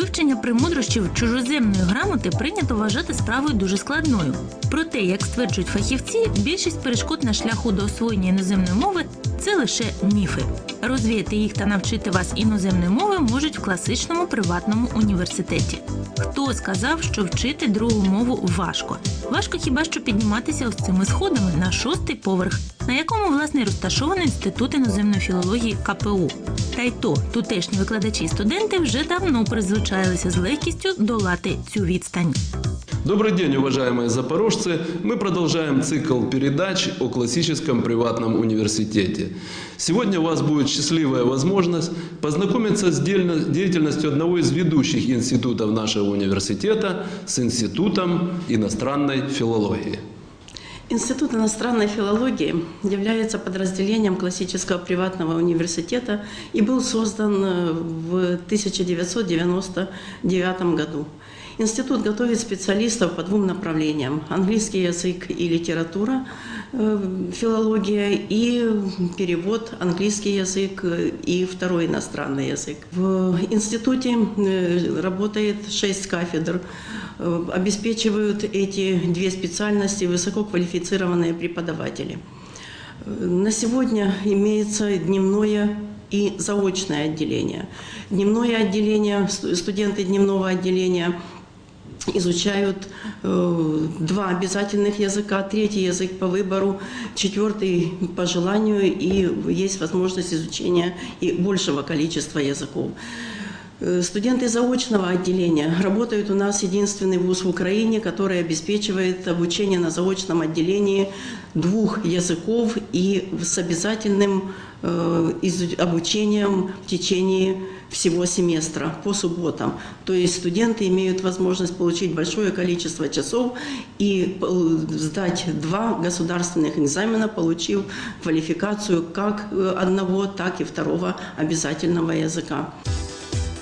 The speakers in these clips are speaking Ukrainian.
Вивчення примудрощів чужоземної грамоти прийнято вважати справою дуже складною. Проте, як стверджують фахівці, більшість перешкод на шляху до освоєння іноземної мови це лише міфи. Розвіяти їх та навчити вас іноземної мови можуть в класичному приватному університеті. Хто сказав, що вчити другу мову важко? Важко хіба що підніматися ось цими сходами на шостий поверх, на якому власне розташований інститут іноземної філології КПУ. Та й то тутешні викладачі і студенти вже давно призвичаїлися з легкістю долати цю відстань. Добрый день, уважаемые запорожцы! Мы продолжаем цикл передач о классическом приватном университете. Сегодня у вас будет счастливая возможность познакомиться с деятельностью одного из ведущих институтов нашего университета с Институтом иностранной филологии. Институт иностранной филологии является подразделением классического приватного университета и был создан э, в 1999 году. Институт готовит специалистов по двум направлениям – английский язык и литература, э, филология и перевод английский язык э, и второй иностранный язык. В институте э, работает шесть кафедр, обеспечивают эти две специальности высококвалифицированные преподаватели. На сегодня имеется дневное и заочное отделение. Дневное отделение, сту- студенты дневного отделения изучают э, два обязательных языка, третий язык по выбору, четвертый по желанию, и есть возможность изучения и большего количества языков. Э, Студенты заочного отделения работают у нас единственный вуз в Украине, который обеспечивает обучение на заочном отделении двух языков и с обязательным э, изу- обучением в течение всего семестра по субботам. То есть студенты имеют возможность получить большое количество часов и пол- сдать два государственных экзамена, получив квалификацию как э, одного, так и второго обязательного языка.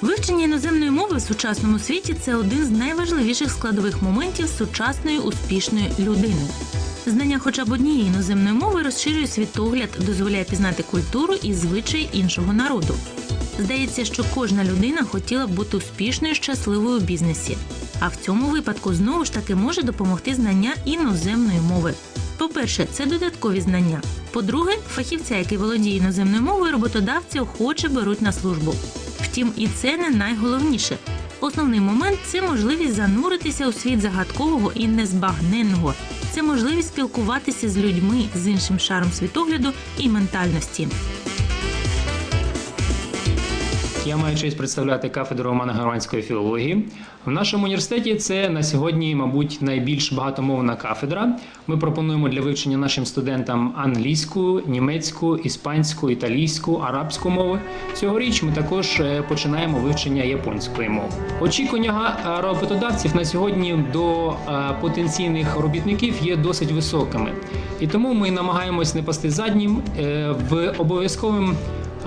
Вивчення іноземної мови в сучасному світі це один з найважливіших складових моментів сучасної успішної людини. Знання хоча б однієї іноземної мови розширює світогляд, дозволяє пізнати культуру і звичаї іншого народу. Здається, що кожна людина хотіла б бути успішною, щасливою у бізнесі. А в цьому випадку знову ж таки може допомогти знання іноземної мови. По-перше, це додаткові знання. По-друге, фахівця, який володіє іноземною мовою, роботодавці охоче беруть на службу. Втім, і це не найголовніше. Основний момент це можливість зануритися у світ загадкового і незбагненного. Це можливість спілкуватися з людьми з іншим шаром світогляду і ментальності. Я маю честь представляти кафедру романо-германської філології. В нашому університеті це на сьогодні, мабуть, найбільш багатомовна кафедра. Ми пропонуємо для вивчення нашим студентам англійську, німецьку, іспанську, італійську, арабську мови. Цьогоріч ми також е, починаємо вивчення японської мови. Очікування е, роботодавців на сьогодні до е, потенційних робітників є досить високими, і тому ми намагаємось не пасти заднім в обов'язковим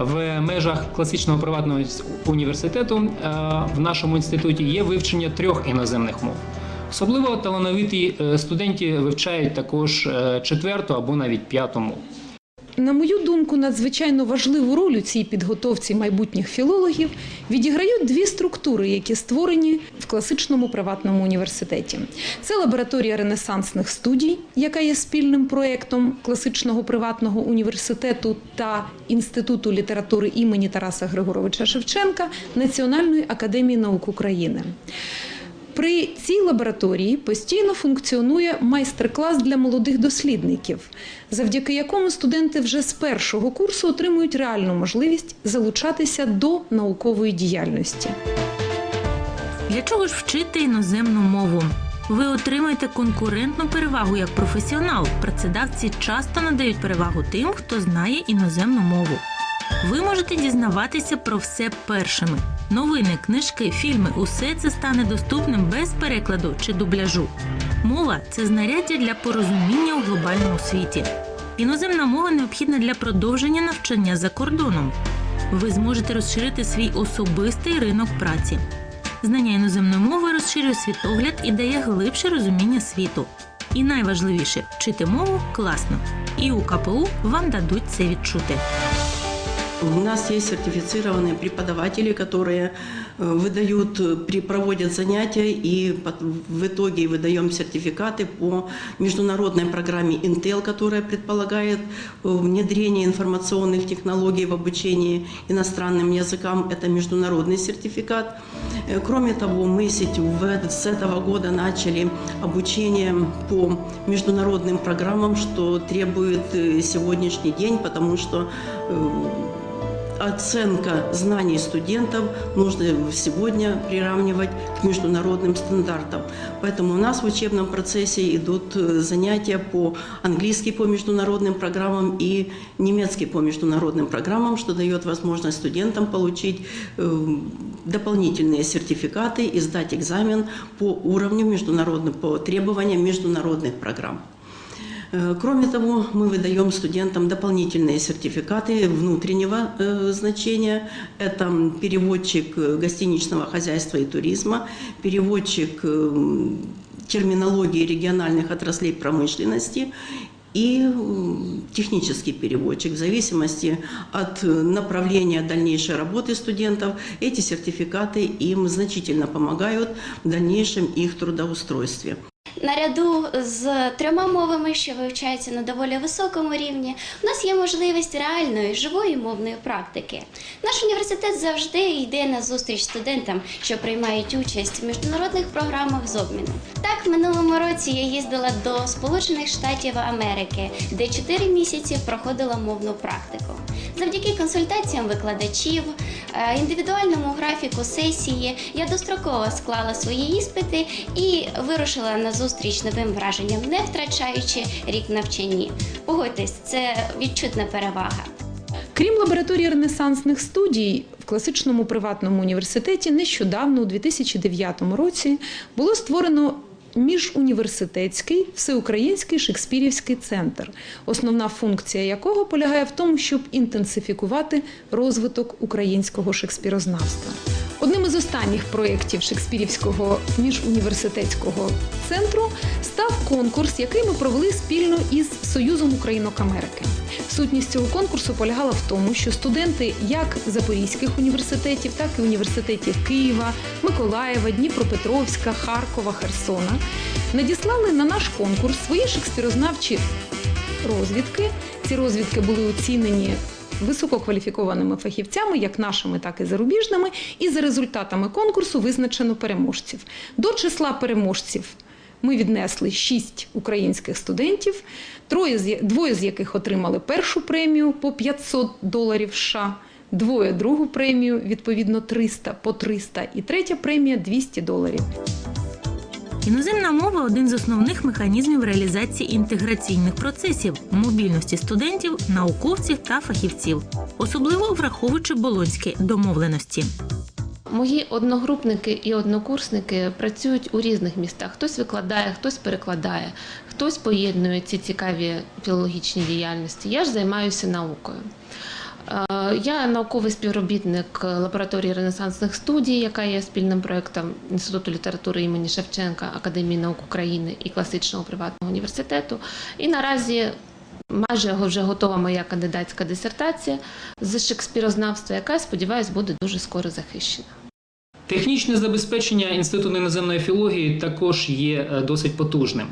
в межах класичного приватного університету е, в нашому інституті є вивчення трьох іноземних мов. Особливо талановиті е, студенти вивчають також е, четверту або навіть п'яту мову. На мою думку, надзвичайно важливу роль у цій підготовці майбутніх філологів відіграють дві структури, які створені в класичному приватному університеті. Це лабораторія ренесансних студій, яка є спільним проєктом класичного приватного університету та Інституту літератури імені Тараса Григоровича Шевченка Національної академії наук України. При цій лабораторії постійно функціонує майстер-клас для молодих дослідників, завдяки якому студенти вже з першого курсу отримують реальну можливість залучатися до наукової діяльності. Для чого ж вчити іноземну мову? Ви отримаєте конкурентну перевагу як професіонал. Працедавці часто надають перевагу тим, хто знає іноземну мову. Ви можете дізнаватися про все першими. Новини, книжки, фільми усе це стане доступним без перекладу чи дубляжу. Мова це знаряддя для порозуміння у глобальному світі. Іноземна мова необхідна для продовження навчання за кордоном. Ви зможете розширити свій особистий ринок праці. Знання іноземної мови розширює світогляд і дає глибше розуміння світу. І найважливіше вчити мову класно. І у КПУ вам дадуть це відчути. У нас есть сертифицированные преподаватели, которые э, выдают, э, проводят занятия и в итоге выдаем сертификаты по международной программе Intel, которая предполагает э, внедрение информационных технологий в обучении иностранным языкам. Это международный сертификат. Кроме того, мы с этого года начали обучение по международным программам, что требует сегодняшний день, потому что оценка знаний студентов нужно сегодня приравнивать к международным стандартам. Поэтому у нас в учебном процессе идут э, занятия по английски по международным программам и немецкий по международным программам, что дает возможность студентам получить э, дополнительные сертификаты и сдать экзамен по уровню международных, по требованиям международных программ. Э, Кроме того, мы выдаем студентам дополнительные сертификаты внутреннего э, значения. Это переводчик э, гостиничного хозяйства и туризма, переводчик терминологии региональных отраслей промышленности и технический переводчик. В зависимости от направления дальнейшей работы студентов, эти сертификаты им значительно помогают в дальнейшем их трудоустройстве. Наряду з трьома мовами, що вивчаються на доволі високому рівні, у нас є можливість реальної живої мовної практики. Наш університет завжди йде на зустріч студентам, що приймають участь в міжнародних програмах з обміну. Так, минулому році я їздила до Сполучених Штатів Америки, де 4 місяці проходила мовну практику. Завдяки консультаціям викладачів, е, індивідуальному графіку сесії я достроково склала свої іспити і вирушила на зустріч новим враженням, не втрачаючи рік навчанні. Погодьтесь, це відчутна перевага. Крім лабораторії ренесансних студій, в класичному приватному університеті нещодавно, у 2009 році, було створено міжуніверситетський всеукраїнський шекспірівський центр, основна функція якого полягає в тому, щоб інтенсифікувати розвиток українського шекспірознавства. Одним із останніх проєктів Шекспірівського міжуніверситетського центру став конкурс, який ми провели спільно із Союзом Українок Америки. Сутність цього конкурсу полягала в тому, що студенти як запорізьких університетів, так і університетів Києва, Миколаєва, Дніпропетровська, Харкова, Херсона надіслали на наш конкурс свої шекспірознавчі розвідки. Ці розвідки були оцінені висококваліфікованими фахівцями, як нашими, так і зарубіжними. І за результатами конкурсу визначено переможців. До числа переможців ми віднесли шість українських студентів, троє двоє з яких отримали першу премію по 500 доларів США. Двоє другу премію, відповідно 300 по 300, і третя премія 200 доларів. Іноземна мова один з основних механізмів реалізації інтеграційних процесів, мобільності студентів, науковців та фахівців, особливо враховуючи болонські домовленості. Мої одногрупники і однокурсники працюють у різних містах. Хтось викладає, хтось перекладає, хтось поєднує ці цікаві філологічні діяльності. Я ж займаюся наукою. Е, Я науковий співробітник лабораторії ренесансних студій, яка є спільним проєктом Інституту літератури імені Шевченка, Академії наук України і класичного приватного університету. І наразі майже вже готова моя кандидатська дисертація з шекспірознавства, яка, сподіваюся, буде дуже скоро захищена. Технічне забезпечення Інституту іноземної філології також є е, досить потужним.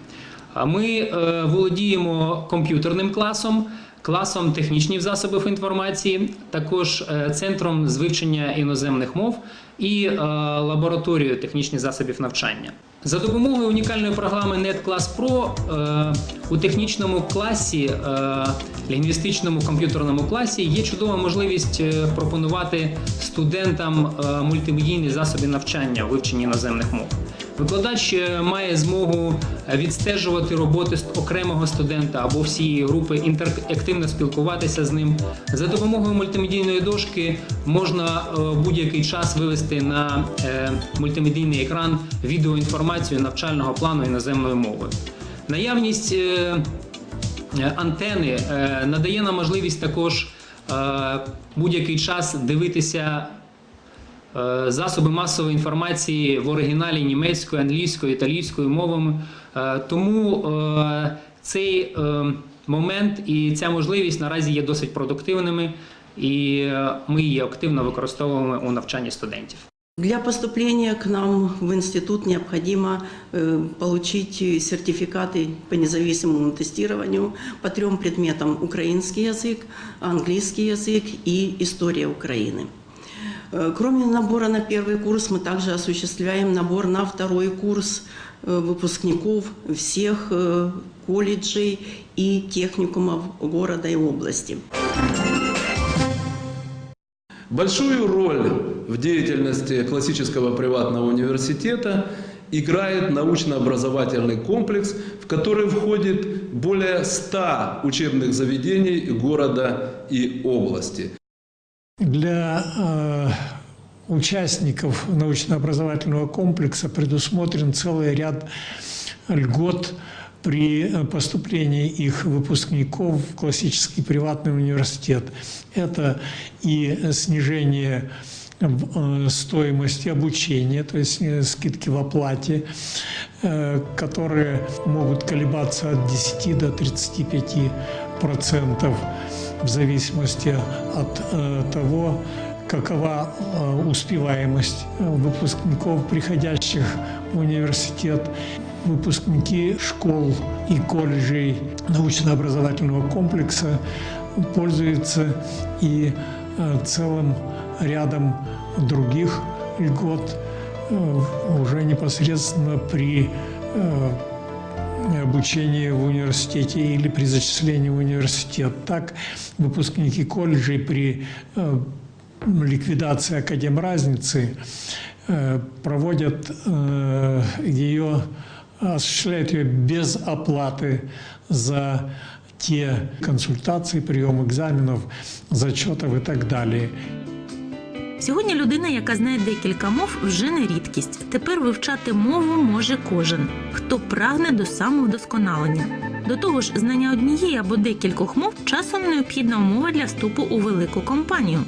Ми е, володіємо комп'ютерним класом, класом технічних засобів інформації, також е, центром з вивчення іноземних мов і е, лабораторією технічних засобів навчання. За допомогою унікальної програми NetClass Pro е, у технічному класі, лінгвістичному комп'ютерному класі є чудова можливість пропонувати студентам мультимедійні засоби навчання у вивченні іноземних мов. Викладач е, має змогу відстежувати роботи окремого студента або всієї групи, інтерактивно спілкуватися з ним. За допомогою мультимедійної дошки можна е, будь-який час вивести на е, мультимедійний екран відеоінформацію навчального плану іноземної мови. Наявність антени надає нам можливість також будь-який час дивитися засоби масової інформації в оригіналі німецькою, англійською, італійською мовами. Е, Тому е, цей е, момент і ця можливість наразі є досить продуктивними, і е, ми її активно використовуємо у навчанні студентів. Для поступления к нам в институт необходимо э, получить сертификаты по независимому тестированию по трем предметам – украинский язык, английский язык и история Украины. Э, Кроме набора на первый курс, мы также осуществляем набор на второй курс э, выпускников всех э, колледжей и техникумов города и области. Большую роль в деятельности классического приватного университета играет научно-образовательный комплекс, в который входит более 100 учебных заведений города и области. Для э, участников научно-образовательного комплекса предусмотрен целый ряд льгот при э, поступлении их выпускников в классический приватный университет. Это и снижение э, стоимости обучения, то есть э, скидки в оплате, которые могут колебаться от 10 до 35 процентов в зависимости от э, того, какова э, успеваемость э, выпускников, приходящих в университет, выпускники школ и колледжей научно-образовательного комплекса пользуются и целым рядом других льгот уже непосредственно при обучении в университете или при зачислении в университет. Так, выпускники колледжей при э, ликвидации академразницы э, проводят э, ее, осуществляют ее без оплаты за те консультации, прием экзаменов, зачетов и так далее. Сьогодні людина, яка знає декілька мов, вже не рідкість. Тепер вивчати мову може кожен, хто прагне до самовдосконалення. До того ж, знання однієї або декількох мов часом необхідна умова для вступу у велику компанію.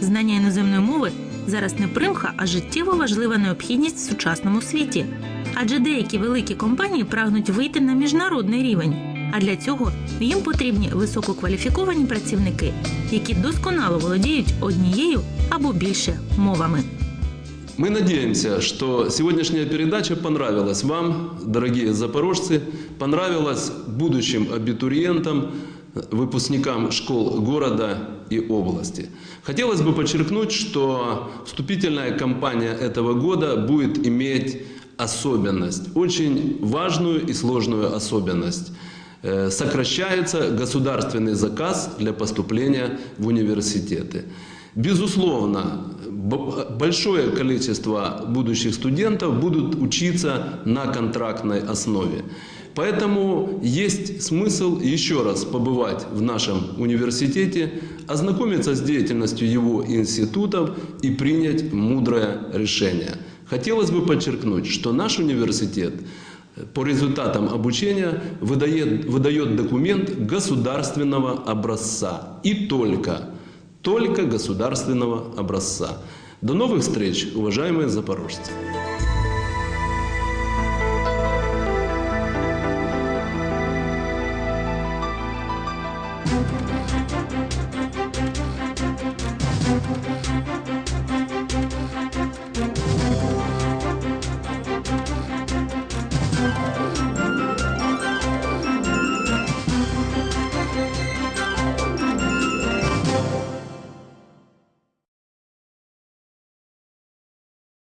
Знання іноземної мови зараз не примха, а життєво важлива необхідність в сучасному світі. Адже деякі великі компанії прагнуть вийти на міжнародний рівень. А для цього їм потрібні висококваліфіковані працівники, які досконало володіють однією або більше мовами. Мы надеемся, что сегодняшняя передача понравилась вам, дорогие запорожцы, понравилась будущим абитуриентам, выпускникам школ города и области. Хотелось бы подчеркнуть, что вступительная кампания этого года будет иметь особенность, очень важную и сложную особенность. Э, Сокращается государственный заказ для поступления в университеты. Безусловно, большое количество будущих студентов будут учиться на контрактной основе. Поэтому есть смысл еще раз побывать в нашем университете, ознакомиться с деятельностью его институтов и принять мудрое решение. Хотелось бы подчеркнуть, что наш университет по результатам обучения выдает, выдает документ государственного образца. И только, только государственного образца. До новых встреч, уважаемые запорожцы!